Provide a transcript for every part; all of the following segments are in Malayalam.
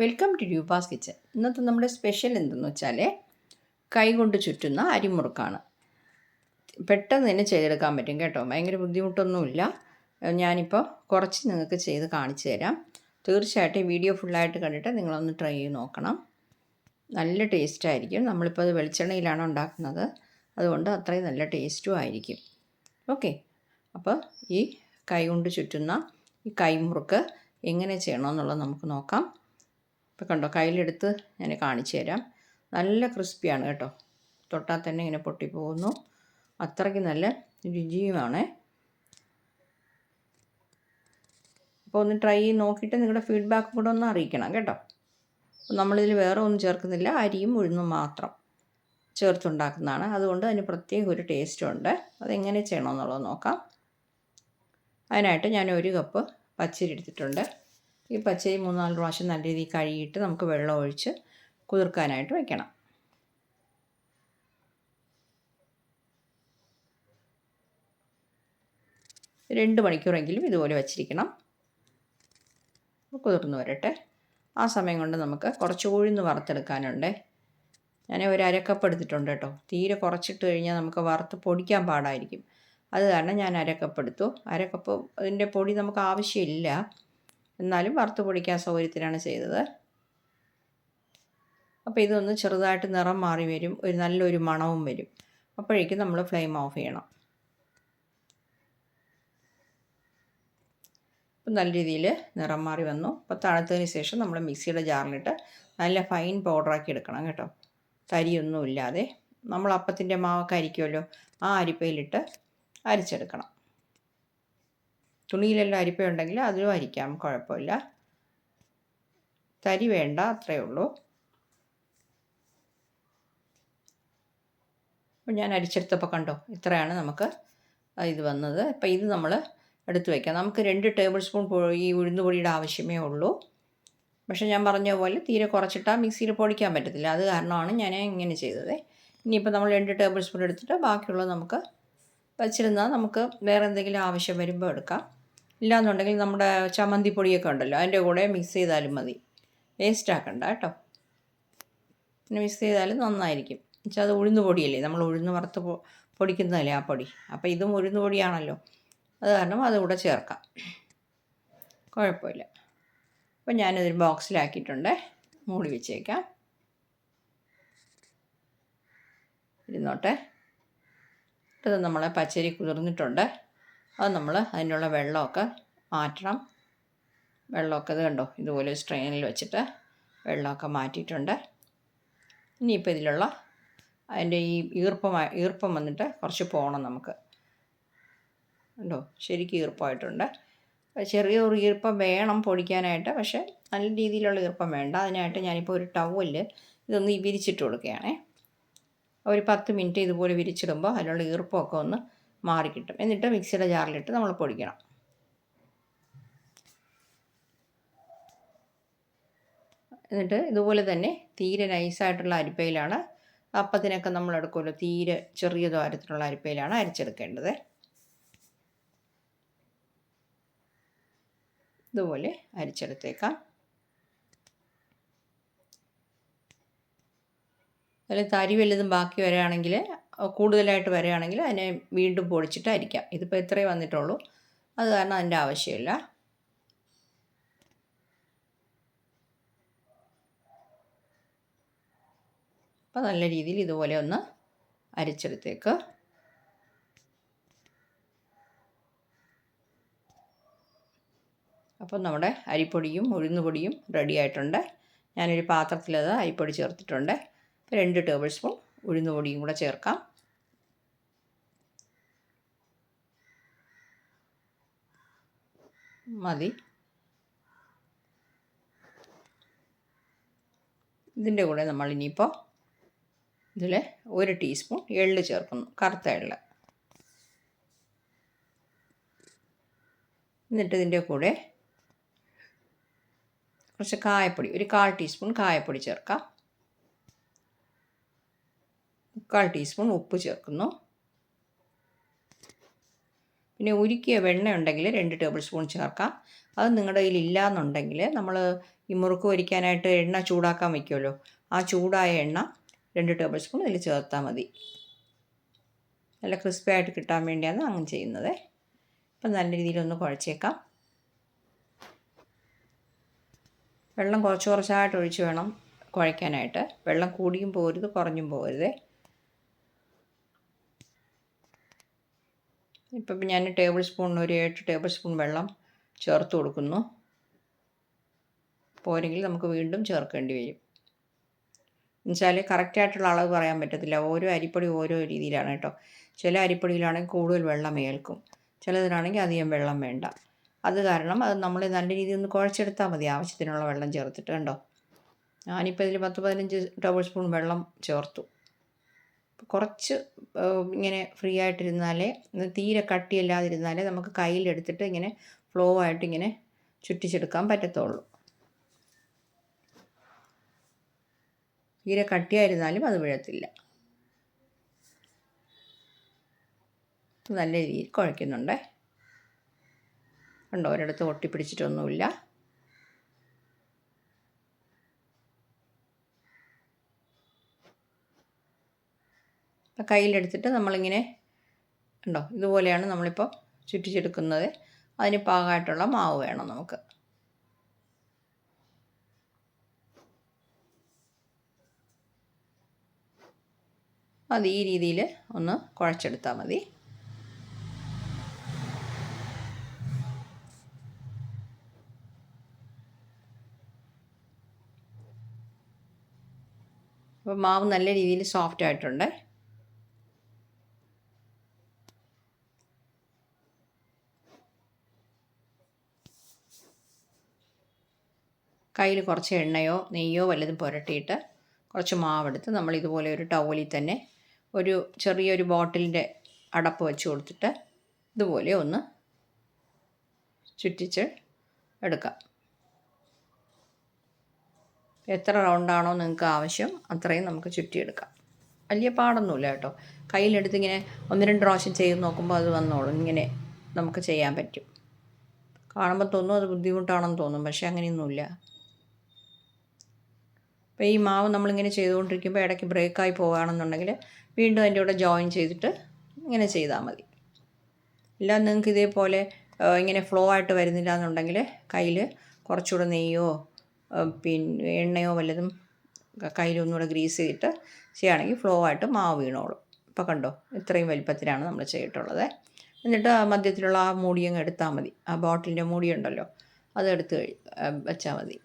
വെൽക്കം ടു രൂപാസ് കിച്ചൻ ഇന്നത്തെ നമ്മുടെ സ്പെഷ്യൽ എന്തെന്ന് വെച്ചാൽ കൈകൊണ്ട് ചുറ്റുന്ന അരിമുറുക്കാണ്. പെട്ടെന്ന് തന്നെ ചെയ്തെടുക്കാൻ പറ്റും കേട്ടോ. ഭയങ്കര ബുദ്ധിമുട്ടൊന്നുമില്ല. ഞാനിപ്പോൾ കുറച്ച് നിങ്ങൾക്ക് ചെയ്ത് കാണിച്ചു തരാം. തീർച്ചയായിട്ടും വീഡിയോ ഫുള്ളായിട്ട് കണ്ടിട്ട് നിങ്ങളൊന്ന് ട്രൈ ചെയ്ത് നോക്കണം. നല്ല ടേസ്റ്റ് ആയിരിക്കും. നമ്മളിപ്പോൾ അത് വെളിച്ചെണ്ണയിലാണ് ഉണ്ടാക്കുന്നത്. അതുകൊണ്ട് അത്രയും നല്ല ടേസ്റ്റും ആയിരിക്കും. ഓക്കെ അപ്പോൾ ഈ കൈ കൊണ്ട് ചുറ്റുന്ന ഈ കൈമുറുക്ക് എങ്ങനെ ചെയ്യണമെന്നുള്ളത് നമുക്ക് നോക്കാം. ഇപ്പോൾ കണ്ടോ? കയ്യിലെടുത്ത് ഞാൻ കാണിച്ചു തരാം. നല്ല ക്രിസ്പിയാണ് കേട്ടോ. തൊട്ടാൽ തന്നെ ഇങ്ങനെ പൊട്ടിപ്പോകുന്നു. അത്രയ്ക്ക് നല്ല രുചിയുമാണ്. അപ്പോൾ ഒന്ന് ട്രൈ ചെയ്ത് നോക്കിയിട്ട് നിങ്ങളുടെ ഫീഡ്ബാക്ക് കൂടെ ഒന്ന് അറിയിക്കണം കേട്ടോ. നമ്മളിതിൽ വേറെ ഒന്നും ചേർക്കുന്നില്ല. അരിയും ഉഴുന്നും മാത്രം ചേർത്തുണ്ടാക്കുന്നതാണ്. അതുകൊണ്ട് അതിന് പ്രത്യേക ഒരു ടേസ്റ്റും ഉണ്ട്. അതെങ്ങനെ ചെയ്യണമെന്നുള്ളത് നോക്കാം. അതിനായിട്ട് ഞാൻ ഒരു കപ്പ് പച്ചരി എടുത്തിട്ടുണ്ട്. ഈ പച്ചരി മൂന്നാൽ പ്രാവശ്യം നല്ല രീതിയിൽ കഴുകിയിട്ട് നമുക്ക് വെള്ളം ഒഴിച്ച് കുതിർക്കാനായിട്ട് വയ്ക്കണം രണ്ട് മണിക്കൂറെങ്കിലും ഇതുപോലെ വച്ചിരിക്കണം. കുതിർന്ന് വരട്ടെ. ആ സമയം കൊണ്ട് നമുക്ക് കുറച്ച് ഉഴുന്ന് വറുത്തെടുക്കാനുണ്ട്. ഞാൻ ഒരു അരക്കപ്പ് എടുത്തിട്ടുണ്ട് കേട്ടോ. തീരെ കുറച്ചിട്ട് കഴിഞ്ഞാൽ നമുക്ക് വറുത്ത് പൊടിക്കാൻ പാടായിരിക്കും. അത് കാരണം ഞാൻ അരക്കപ്പ് എടുത്തു. അരക്കപ്പ് അതിന്റെ പൊടി നമുക്ക് ആവശ്യമില്ല. എന്നാലും വറുത്ത് പൊടിക്കാൻ സൗകര്യത്തിനാണ് ചെയ്തത്. അപ്പോൾ ഇതൊന്ന് ചെറുതായിട്ട് നിറം മാറി വരും. ഒരു നല്ലൊരു മണവും വരും. അപ്പോഴേക്കും നമ്മൾ ഫ്ലെയിം ഓഫ് ചെയ്യണം. അപ്പം നല്ല രീതിയിൽ നിറം മാറി വന്നു. അപ്പോൾ തണുത്തതിന് ശേഷം നമ്മൾ മിക്സിയുടെ ജാറിലിട്ട് നല്ല ഫൈൻ പൗഡറാക്കി എടുക്കണം കേട്ടോ. തരിയൊന്നുമില്ലാതെ നമ്മൾ അപ്പത്തിന്റെ മാവൊക്കെ അരിക്കുമല്ലോ. ആ അരിപ്പയിലിട്ട് അരിച്ചെടുക്കണം. തുണിയിലെല്ലാം അരിപ്പ ഉണ്ടെങ്കിൽ അതിലും അരിക്കാം കുഴപ്പമില്ല. തരി വേണ്ട അത്രയേ ഉള്ളൂ. അപ്പം ഞാൻ അരിച്ചെടുത്തപ്പോൾ കണ്ടോ ഇത്രയാണ് നമുക്ക് ഇത് വന്നത്. അപ്പം ഇത് നമ്മൾ എടുത്ത് വയ്ക്കാം നമുക്ക് രണ്ട് ടേബിൾ സ്പൂൺ ഈ ഉഴുന്നുപൊടിയുടെ ആവശ്യമേ ഉള്ളൂ. പക്ഷേ ഞാൻ പറഞ്ഞ പോലെ തീരെ കുറച്ചിട്ടാൽ മിക്സിയിൽ പൊടിക്കാൻ പറ്റത്തില്ല. അത് കാരണമാണ് ഞാൻ ഇങ്ങനെ ചെയ്തത്. ഇനിയിപ്പോൾ നമ്മൾ രണ്ട് ടേബിൾ സ്പൂൺ എടുത്തിട്ട് ബാക്കിയുള്ളത് നമുക്ക് വച്ചിരുന്നാൽ നമുക്ക് വേറെ എന്തെങ്കിലും ആവശ്യം വരുമ്പോൾ എടുക്കാം. ഇല്ലാന്നുണ്ടെങ്കിൽ നമ്മുടെ ചമ്മന്തി പൊടിയൊക്കെ ഉണ്ടല്ലോ അതിന്റെ കൂടെ മിക്സ് ചെയ്താലും മതി. വേസ്റ്റ് ആക്കണ്ട കേട്ടോ. പിന്നെ മിക്സ് ചെയ്താലും നന്നായിരിക്കും. എന്നുവെച്ചാൽ അത് ഉഴുന്ന് പൊടിയല്ലേ നമ്മൾ ഉഴുന്ന് വറുത്ത് പൊടിക്കുന്നതല്ലേ ആ പൊടി. അപ്പോൾ ഇതും ഉഴുന്ന് പൊടിയാണല്ലോ. അത് കാരണം അതുകൂടെ ചേർക്കാം. കുഴപ്പമില്ല. അപ്പോൾ ഞാനതൊരു ബോക്സിലാക്കിയിട്ടുണ്ട് മൂടി വെച്ചേക്കാം. ഇരുന്നോട്ടെ. ഇത് നമ്മളെ പച്ചരി കുതിർന്നിട്ടുണ്ട്. അത് നമ്മൾ അതിനുള്ള വെള്ളമൊക്കെ മാറ്റണം. വെള്ളമൊക്കെ ഇത് കണ്ടോ? ഇതുപോലെ സ്ട്രെയിനിൽ വെച്ചിട്ട് വെള്ളമൊക്കെ മാറ്റിയിട്ടുണ്ട്. ഇനിയിപ്പോൾ ഇതിലുള്ള അതിന്റെ ഈ ഈർപ്പം ഈർപ്പം വന്നിട്ട് കുറച്ച് പോകണം നമുക്ക്. ഉണ്ടോ ശരിക്കും ഈർപ്പമായിട്ടുണ്ട്. ചെറിയ ഒരു ഈർപ്പം വേണം പൊടിക്കാനായിട്ട് പക്ഷേ നല്ല രീതിയിലുള്ള ഈർപ്പം വേണ്ട. അതിനായിട്ട് ഞാനിപ്പോൾ ഒരു ടവൽ ഇതൊന്ന് വിരിച്ചിട്ട് കൊടുക്കുകയാണേ. ഒരു പത്ത് മിനിറ്റ് ഇതുപോലെ വിരിച്ചിടുമ്പോൾ അതിനുള്ള ഈർപ്പമൊക്കെ ഒന്ന് മാറിക്കിട്ടും എന്നിട്ട് മിക്സിയുടെ ജാറിലിട്ട് നമ്മൾ പൊടിക്കണം. എന്നിട്ട് ഇതുപോലെ തന്നെ തീരെ നൈസായിട്ടുള്ള അരിപ്പയിലാണ്. അപ്പത്തിനൊക്കെ നമ്മൾ എടുക്കുമല്ലോ തീരെ ചെറിയ ദ്വാരത്തിലുള്ള അരിപ്പയിലാണ് അരിച്ചെടുക്കേണ്ടത്. ഇതുപോലെ അരിച്ചെടുത്തേക്കാം. അതിൽ തരി വലുതും ബാക്കി വരികയാണെങ്കിൽ കൂടുതലായിട്ട് വരികയാണെങ്കിൽ അതിനെ വീണ്ടും പൊടിച്ചിട്ടായിരിക്കാം. ഇതിപ്പോൾ ഇത്രയേ വന്നിട്ടുള്ളൂ. അത് കാരണം അതിന്റെ ആവശ്യമില്ല. അപ്പോൾ നല്ല രീതിയിൽ ഇതുപോലെ ഒന്ന് അരിച്ചെടുത്തേക്ക്. അപ്പോൾ നമ്മുടെ അരിപ്പൊടിയും ഉഴുന്നുപൊടിയും റെഡി ആയിട്ടുണ്ട്. ഞാനൊരു പാത്രത്തിലത് അരിപ്പൊടി ചേർത്തിട്ടുണ്ട്. രണ്ട് ടേബിൾ സ്പൂൺ ഉഴുന്നുപൊടിയും കൂടെ ചേർക്കാം. മതി. ഇതിന്റെ കൂടെ നമ്മൾ ഇനിയിപ്പോൾ ഇതിൽ ഒരു ടീസ്പൂൺ എള്ള് ചേർക്കുന്നു കറുത്ത എള്ള്. എന്നിട്ട് ഇതിന്റെ കൂടെ കുറച്ച് കായപ്പൊടി ഒരു കാൽ ടീസ്പൂൺ കായപ്പൊടി ചേർക്കാം. മുക്കാൽ ടീസ്പൂൺ ഉപ്പ് ചേർക്കുന്നു. പിന്നെ ഉരുക്കിയ വെണ്ണ ഉണ്ടെങ്കിൽ രണ്ട് ടേബിൾ സ്പൂൺ ചേർക്കാം. അത് നിങ്ങളുടെ കയ്യിൽ ഇല്ലയെന്നുണ്ടെങ്കിൽ നമ്മൾ ഈ മുറുക്ക് വരിക്കാനായിട്ട് എണ്ണ ചൂടാക്കാൻ വയ്ക്കുമല്ലോ. ആ ചൂടായ എണ്ണ രണ്ട് ടേബിൾ സ്പൂൺ ഇതിൽ ചേർത്താൽ മതി. നല്ല ക്രിസ്പി ആയിട്ട് കിട്ടാൻ വേണ്ടിയാണ് അങ്ങനെ ചെയ്യുന്നത്. അപ്പം നല്ല രീതിയിലൊന്ന് കുഴച്ചേക്കാം. വെള്ളം കുറച്ച് കുറച്ചായിട്ട് ഒഴിച്ച് വേണം കുഴയ്ക്കാനായിട്ട്. വെള്ളം കൂടിയും പോരുത് കുറഞ്ഞും പോരുത്. ഇപ്പം ഞാൻ ടേബിൾ സ്പൂൺ ഒരു എട്ട് ടേബിൾ സ്പൂൺ വെള്ളം ചേർത്ത് കൊടുക്കുന്നു. പോരെങ്കിൽ നമുക്ക് വീണ്ടും ചേർക്കേണ്ടി വരും. എന്നുവെച്ചാൽ കറക്റ്റായിട്ടുള്ള അളവ് പറയാൻ പറ്റത്തില്ല. ഓരോ അരിപ്പൊടി ഓരോ രീതിയിലാണ് കേട്ടോ. ചില അരിപ്പൊടിയിലാണെങ്കിൽ കൂടുതൽ വെള്ളം ഏൽക്കും. ചിലതിനാണെങ്കിൽ അധികം വെള്ളം വേണ്ട. അത് കാരണം അത് നമ്മൾ നല്ല രീതിയിൽ ഒന്ന് കുഴച്ചെടുത്താൽ മതി ആവശ്യത്തിനുള്ള വെള്ളം ചേർത്തിട്ട് കണ്ടോ. ഞാനിപ്പോൾ ഇതിൽ പത്ത് പതിനഞ്ച് ടേബിൾ സ്പൂൺ വെള്ളം ചേർത്തു. കുറച്ച് ഇങ്ങനെ ഫ്രീ ആയിട്ടിരുന്നാലേ തീരെ കട്ടിയല്ലാതിരുന്നാലേ നമുക്ക് കയ്യിലെടുത്തിട്ട് ഇങ്ങനെ ഫ്ലോ ആയിട്ട് ഇങ്ങനെ ചുറ്റിച്ചെടുക്കാൻ പറ്റത്തുള്ളൂ. തീരെ കട്ടിയായിരുന്നാലും അത് വിഴത്തില്ല. നല്ല രീതിയിൽ കുഴയ്ക്കുന്നുണ്ടേ. കണ്ടോ ഒരിടത്ത് ഒട്ടിപ്പിടിച്ചിട്ടൊന്നുമില്ല. കയ്യിലെടുത്തിട്ട് നമ്മളിങ്ങനെ ഉണ്ടോ? ഇതുപോലെയാണ് നമ്മളിപ്പോൾ ചുറ്റിച്ചെടുക്കുന്നത്. അതിന് പാകമായിട്ടുള്ള മാവ് വേണം നമുക്ക്. അത് ഈ രീതിയിൽ ഒന്ന് കുഴച്ചെടുത്താൽ മതി. അപ്പോൾ മാവ് നല്ല രീതിയിൽ സോഫ്റ്റ് ആയിട്ടുണ്ട്. കയ്യിൽ കുറച്ച് എണ്ണയോ നെയ്യോ വല്ലതും പുരട്ടിയിട്ട് കുറച്ച് മാവെടുത്ത് നമ്മൾ ഇതുപോലെ ഒരു ടവലിൽ തന്നെ ഒരു ചെറിയൊരു ബോട്ടിലിന്റെ അടപ്പ് വെച്ച് കൊടുത്തിട്ട് ഇതുപോലെ ഒന്ന് ചുറ്റിച്ച് എടുക്കാം. എത്ര റൗണ്ടാണോ നിങ്ങൾക്ക് ആവശ്യം അത്രയും നമുക്ക് ചുറ്റിയെടുക്കാം. വലിയ പാടൊന്നുമില്ല കേട്ടോ. കയ്യിലെടുത്ത് ഇങ്ങനെ ഒന്ന് രണ്ട് പ്രാവശ്യം ചെയ്ത് നോക്കുമ്പോൾ അത് വന്നോളും. ഇങ്ങനെ നമുക്ക് ചെയ്യാൻ പറ്റും. കാണുമ്പോൾ തോന്നും അത് ബുദ്ധിമുട്ടാണെന്ന് തോന്നും. പക്ഷേ അങ്ങനെയൊന്നുമില്ല. അപ്പോൾ ഈ മാവ് നമ്മളിങ്ങനെ ചെയ്തുകൊണ്ടിരിക്കുമ്പോൾ ഇടയ്ക്ക് ബ്രേക്കായി പോവുകയാണെന്നുണ്ടെങ്കിൽ വീണ്ടും അതിന്റെ കൂടെ ജോയിൻ ചെയ്തിട്ട് ഇങ്ങനെ ചെയ്താൽ മതി. ഇല്ല നിങ്ങൾക്ക് ഇതേപോലെ ഇങ്ങനെ ഫ്ലോ ആയിട്ട് വരുന്നില്ല എന്നുണ്ടെങ്കിൽ കയ്യിൽ കുറച്ചുകൂടെ നെയ്യോ പിന്നെ എണ്ണയോ വല്ലതും കയ്യിലൊന്നുകൂടെ ഗ്രീസ് ചെയ്തിട്ട് ചെയ്യുകയാണെങ്കിൽ ഫ്ലോ ആയിട്ട് മാവ് വീണോളും. ഇപ്പോൾ കണ്ടോ ഇത്രയും വലിപ്പത്തിലാണ് നമ്മൾ ചെയ്തിട്ടുള്ളത്. എന്നിട്ട് ആ മധ്യത്തിലുള്ള ആ മൂടിയങ്ങ് എടുത്താൽ മതി. ആ ബോട്ടിലിന്റെ മൂടിയുണ്ടല്ലോ അതെടുത്ത് വെച്ചാൽ മതി.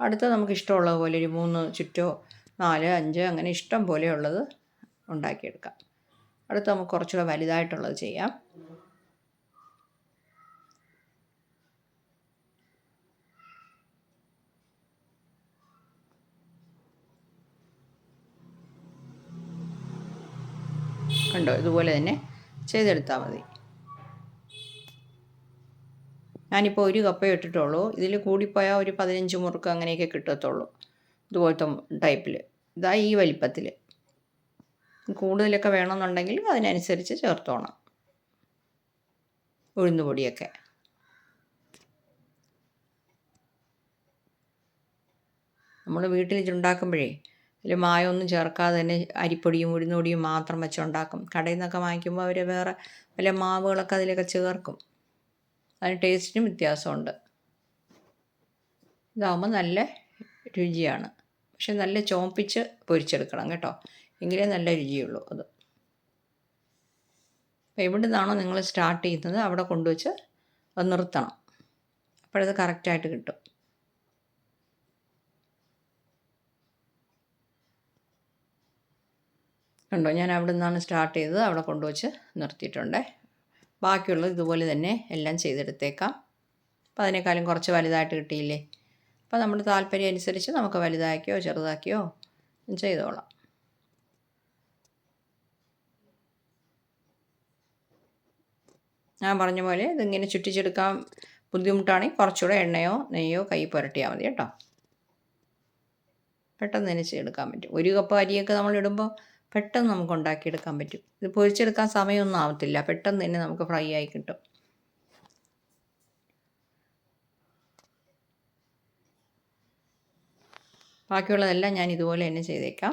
അടുത്ത നമുക്ക് ഇഷ്ടമുള്ളത് പോലെ ഒരു മൂന്ന് ചുറ്റോ നാല് അഞ്ച് അങ്ങനെ ഇഷ്ടം പോലെയുള്ളത് ഉണ്ടാക്കിയെടുക്കാം. അടുത്ത നമുക്ക് കുറച്ചുകൂടെ വലുതായിട്ടുള്ളത് ചെയ്യാം. കണ്ടോ? ഇതുപോലെ തന്നെ ചെയ്തെടുത്താൽ മതി. ഞാനിപ്പോൾ ഒരു കപ്പ ഇട്ടിട്ടുള്ളൂ. ഇതിൽ കൂടിപ്പോയാൽ ഒരു പതിനഞ്ച് മുറുക്ക് അങ്ങനെയൊക്കെ കിട്ടത്തുള്ളൂ. ഇതുപോലത്തെ ടൈപ്പിൽ ഇതാ ഈ വലിപ്പത്തിൽ കൂടുതലൊക്കെ വേണമെന്നുണ്ടെങ്കിൽ അതിനനുസരിച്ച് ചേർത്തോണം. ഉഴുന്നുപൊടിയൊക്കെ. നമ്മൾ വീട്ടിൽ ഉണ്ടാക്കുമ്പോഴേ അതിൽ മായമൊന്നും ചേർക്കാതെ തന്നെ അരിപ്പൊടിയും ഉഴുന്നുപൊടിയും മാത്രം വെച്ചുണ്ടാക്കും. കടയിൽ നിന്നൊക്കെ വാങ്ങിക്കുമ്പോൾ അവർ വേറെ വല്ല മാവുകളൊക്കെ അതിലൊക്കെ ചേർക്കും. അതിന് ടേസ്റ്റിനും വ്യത്യാസമുണ്ട്. ഇതാകുമ്പോൾ നല്ല രുചിയാണ്. പക്ഷെ നല്ല ചോപ്പിച്ച് പൊരിച്ചെടുക്കണം കേട്ടോ. എങ്കിലേ നല്ല രുചിയുള്ളൂ അത്. അപ്പോൾ എവിടെ നിന്നാണോ നിങ്ങൾ സ്റ്റാർട്ട് ചെയ്യുന്നത് അവിടെ കൊണ്ടുവച്ച് അത് നിർത്തണം. അപ്പോഴത് കറക്റ്റായിട്ട് കിട്ടും. കണ്ടോ? ഞാൻ അവിടെ നിന്നാണ് സ്റ്റാർട്ട് ചെയ്തത്. അവിടെ കൊണ്ടുവച്ച് നിർത്തിയിട്ടുണ്ട്. ബാക്കിയുള്ളത് ഇതുപോലെ തന്നെ എല്ലാം ചെയ്തെടുത്തേക്കാം. അപ്പോൾ അതിനേക്കാളും കുറച്ച് വലുതായിട്ട് കിട്ടിയില്ലേ? അപ്പോൾ നമ്മുടെ താല്പര്യം അനുസരിച്ച് നമുക്ക് വലുതാക്കിയോ ചെറുതാക്കിയോ ചെയ്തോളാം. ഞാൻ പറഞ്ഞ പോലെ ഇതിങ്ങനെ ചുറ്റിച്ചെടുക്കാൻ ബുദ്ധിമുട്ടാണെങ്കിൽ കുറച്ചുകൂടെ എണ്ണയോ നെയ്യോ കൈ പുരട്ടിയാൽ മതി കേട്ടോ. പെട്ടെന്ന് നനച്ച് എടുക്കാൻ പറ്റും. ഒരു കപ്പ് അരിയൊക്കെ നമ്മൾ ഇടുമ്പോൾ പെട്ടെന്ന് നമുക്ക് ഉണ്ടാക്കിയെടുക്കാൻ പറ്റും. ഇത് പൊരിച്ചെടുക്കാൻ സമയമൊന്നും ആവത്തില്ല. പെട്ടെന്ന് തന്നെ നമുക്ക് ഫ്രൈ ആയി കിട്ടും. ബാക്കിയുള്ളതെല്ലാം ഞാൻ ഇതുപോലെ തന്നെ ചെയ്തേക്കാം.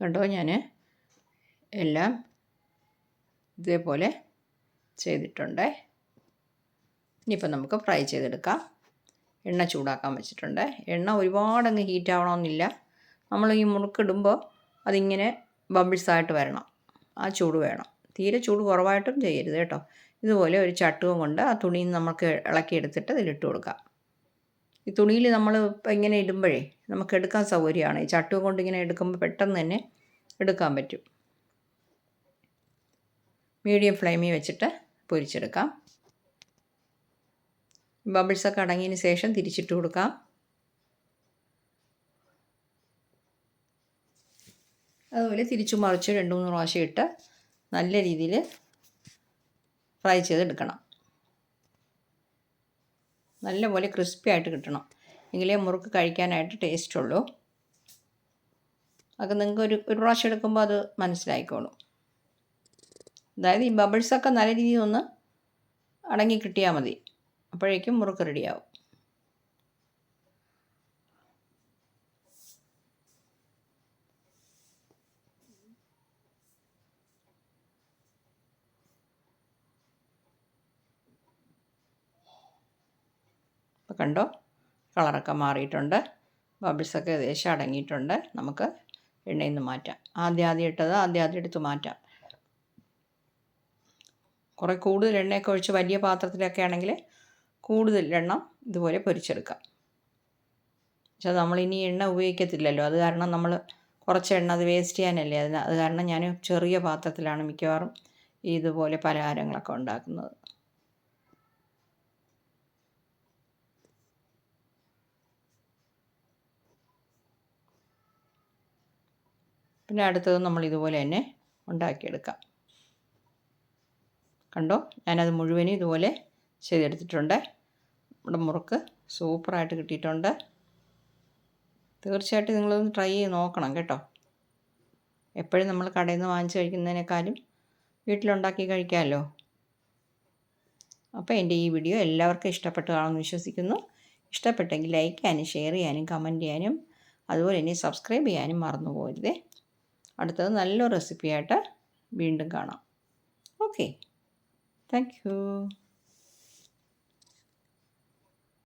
കണ്ടോ ഞാൻ എല്ലാം ഇതേപോലെ ചെയ്തിട്ടുണ്ട്. ഇനിയിപ്പോൾ നമുക്ക് ഫ്രൈ ചെയ്തെടുക്കാം. എണ്ണ ചൂടാക്കാൻ വെച്ചിട്ടുണ്ട്. എണ്ണ ഒരുപാടങ്ങ് ഹീറ്റ് ആവണമെന്നില്ല. നമ്മൾ ഈ മുറുക്കിടുമ്പോൾ അതിങ്ങനെ ബബിൾസായിട്ട് വരണം. ആ ചൂട് വേണം. തീരെ ചൂട് കുറവായിട്ടും ചെയ്യരുത് കേട്ടോ. ഇതുപോലെ ഒരു ചട്ടുവും കൊണ്ട് ആ തുണിയിൽ നമുക്ക് ഇളക്കിയെടുത്തിട്ട് ഇതിലിട്ട് കൊടുക്കാം. ഈ തുണിയിൽ നമ്മൾ ഇങ്ങനെ ഇടുമ്പോഴേ നമുക്ക് എടുക്കാൻ സൗകര്യമാണ്. ഈ ചട്ടുക കൊണ്ട് ഇങ്ങനെ എടുക്കുമ്പോൾ പെട്ടെന്ന് തന്നെ എടുക്കാൻ പറ്റും. മീഡിയം ഫ്ലെയിമിൽ വെച്ചിട്ട് പൊരിച്ചെടുക്കാം. ബബിൾസൊക്കെ അടങ്ങിയതിന് ശേഷം തിരിച്ചിട്ട് കൊടുക്കാം. അതുപോലെ തിരിച്ചു മറിച്ച് രണ്ട് മൂന്ന് പ്രാവശ്യം ഇട്ട് നല്ല രീതിയിൽ ഫ്രൈ ചെയ്തെടുക്കണം. നല്ലപോലെ ക്രിസ്പി ആയിട്ട് കിട്ടണം. എങ്കിലേ മുറുക്ക് കഴിക്കാനായിട്ട് ടേസ്റ്റ് ഉള്ളൂ. അതൊക്കെ നിങ്ങൾക്ക് ഒരു ഒരു പ്രാവശ്യം എടുക്കുമ്പോൾ അത് മനസ്സിലായിക്കോളും. അതായത് ഈ ബബിൾസൊക്കെ നല്ല രീതിയിൽ ഒന്ന് അടങ്ങി കിട്ടിയാൽ മതി. അപ്പോഴേക്കും മുറുക്ക് റെഡിയാവും കണ്ടോ? കളറൊക്കെ മാറിയിട്ടുണ്ട്. ബബിൾസൊക്കെ ഏകദേശം അടങ്ങിയിട്ടുണ്ട്. നമുക്ക് എണ്ണയിൽ നിന്ന് മാറ്റാം. ആദ്യം ആദ്യം ഇട്ടത് ആദ്യം ആദ്യം എടുത്ത് മാറ്റാം. കുറേ കൂടുതൽ എണ്ണയൊക്കെ ഒഴിച്ച് വലിയ പാത്രത്തിലൊക്കെ ആണെങ്കിൽ കൂടുതൽ എണ്ണ ഇതുപോലെ പൊരിച്ചെടുക്കാം. പക്ഷേ ഇനി എണ്ണ ഉപയോഗിക്കത്തില്ലല്ലോ. അത് കാരണം നമ്മൾ കുറച്ച് എണ്ണ അത് വേസ്റ്റ് ചെയ്യാനല്ലേ? അതിന് അത് കാരണം ഞാൻ ചെറിയ പാത്രത്തിലാണ് മിക്കവാറും ഇതുപോലെ പലഹാരങ്ങളൊക്കെ ഉണ്ടാക്കുന്നത്. പിന്നെ അടുത്തത് നമ്മൾ ഇതുപോലെ തന്നെ ഉണ്ടാക്കിയെടുക്കാം. കണ്ടോ? ഞാനത് മുഴുവനും ഇതുപോലെ ചെയ്തെടുത്തിട്ടുണ്ട്. നമ്മുടെ മുറുക്ക് സൂപ്പറായിട്ട് കിട്ടിയിട്ടുണ്ട്. തീർച്ചയായിട്ടും നിങ്ങളൊന്ന് ട്രൈ ചെയ്ത് നോക്കണം കേട്ടോ. എപ്പോഴും നമ്മൾ കടയിൽ നിന്ന് വാങ്ങിച്ച് കഴിക്കുന്നതിനേക്കാളും വീട്ടിലുണ്ടാക്കി കഴിക്കാമല്ലോ. അപ്പോൾ എന്റെ ഈ വീഡിയോ എല്ലാവർക്കും ഇഷ്ടപ്പെട്ടു കാണുമെന്ന് വിശ്വസിക്കുന്നു. ഇഷ്ടപ്പെട്ടെങ്കിൽ ലൈക്ക് ചെയ്യാനും ഷെയർ ചെയ്യാനും കമന്റ് ചെയ്യാനും അതുപോലെ തന്നെ സബ്സ്ക്രൈബ് ചെയ്യാനും മറന്നു പോകരുതേ അടുത്തത് നല്ലൊരു റെസിപ്പിയായിട്ട് വീണ്ടും കാണാം. Okay thank